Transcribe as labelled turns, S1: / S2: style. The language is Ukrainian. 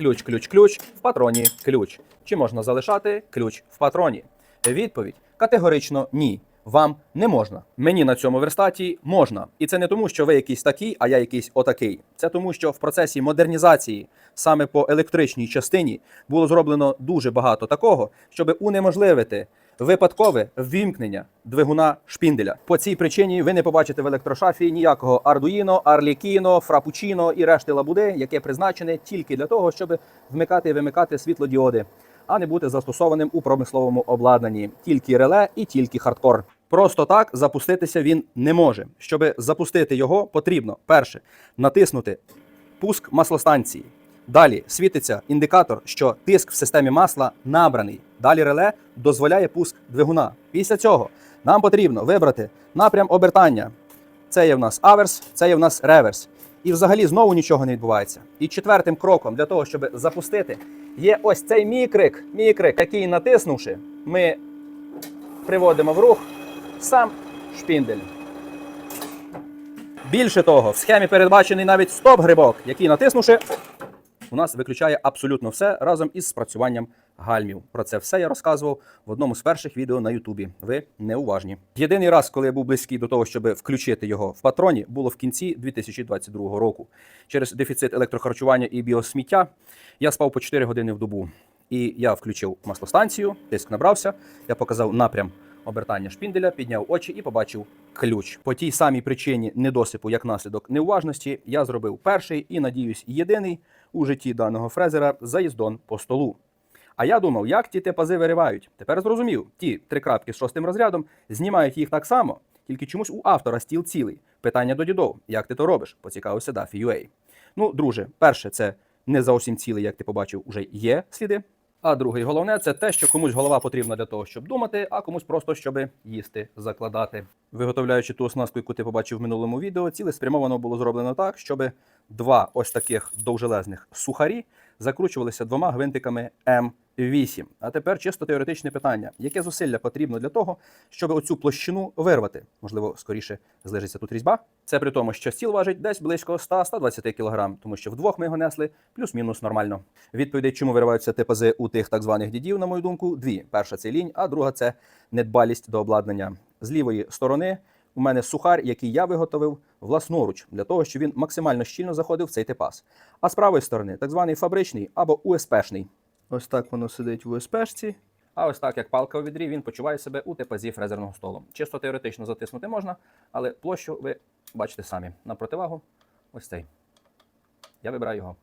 S1: ключ, ключ, ключ, в патроні ключ. Чи можна залишати ключ в патроні? Відповідь категорично ні. Вам не можна. Мені на цьому верстаті можна. І це не тому, що ви якийсь такий, а я якийсь отакий. Це тому, що в процесі модернізації саме по електричній частині було зроблено дуже багато такого, щоб унеможливити випадкове ввімкнення двигуна шпінделя. По цій причині ви не побачите в електрошафі ніякого Arduino, Arlecchino, Frappuccino і решти лабуди, яке призначене тільки для того, щоб вмикати і вимикати світлодіоди, а не бути застосованим у промисловому обладнанні. Тільки реле і тільки хардкор. Просто так запуститися він не може. Щоб запустити його, потрібно перше натиснути пуск маслостанції. Далі світиться індикатор, що тиск в системі масла набраний. Далі реле дозволяє пуск двигуна. Після цього нам потрібно вибрати напрям обертання. Це є в нас аверс, це є в нас реверс. І взагалі знову нічого не відбувається. І четвертим кроком для того, щоб запустити, є ось цей мікрик, мікрик, який натиснувши, ми приводимо в рух сам шпіндель. Більше того, в схемі передбачений навіть стоп-грибок, який натиснувши, у нас виключає абсолютно все разом із спрацюванням гальмів. Про це все я розказував в одному з перших відео на Ютубі. Ви неуважні. Єдиний раз, коли я був близький до того, щоб включити його в патроні, було в кінці 2022 року. Через дефіцит електрохарчування і біосміття я спав по 4 години в добу. І я включив маслостанцію, тиск набрався, я показав напрям обертання шпінделя, підняв очі і побачив ключ. По тій самій причині недосипу, як наслідок неуважності, я зробив перший і, надіюсь, єдиний у житті даного фрезера заїздон по столу. А я думав, як ті те пази виривають. Тепер зрозумів, ті три крапки з шостим розрядом знімають їх так само, тільки чомусь у автора стіл цілий. Питання до дідов, як ти то робиш? Поцікавився Дафі UA. Ну, друже, перше, це не зовсім цілий, як ти побачив, уже є сліди. А другий головне, це те, що комусь голова потрібна для того, щоб думати, а комусь просто щоб їсти, закладати. Виготовляючи ту оснастку, яку ти побачив в минулому відео, цілеспрямовано було зроблено так, щоб два ось таких довжелезних сухарі закручувалися двома гвинтиками М8. А тепер чисто теоретичне питання: яке зусилля потрібно для того, щоб оцю площину вирвати? Можливо, скоріше злежиться тут різьба. Це при тому, що стіл важить десь близько 100-120 кг, тому що вдвох ми його несли плюс-мінус нормально. Відповідей, чому вириваються типази у тих так званих дідів, на мою думку, дві: перша це лінь, а друга це недбалість до обладнання. З лівої сторони у мене сухар, який я виготовив власноруч, для того, щоб він максимально щільно заходив в цей типаз. А з правої сторони так званий фабричний або УСПшний. Ось так воно сидить в УСПшці. А ось так, як палка у відрі, він почуває себе у типазі фрезерного столу. Чисто теоретично затиснути можна, але площу ви бачите самі. На противагу ось цей. Я вибираю його.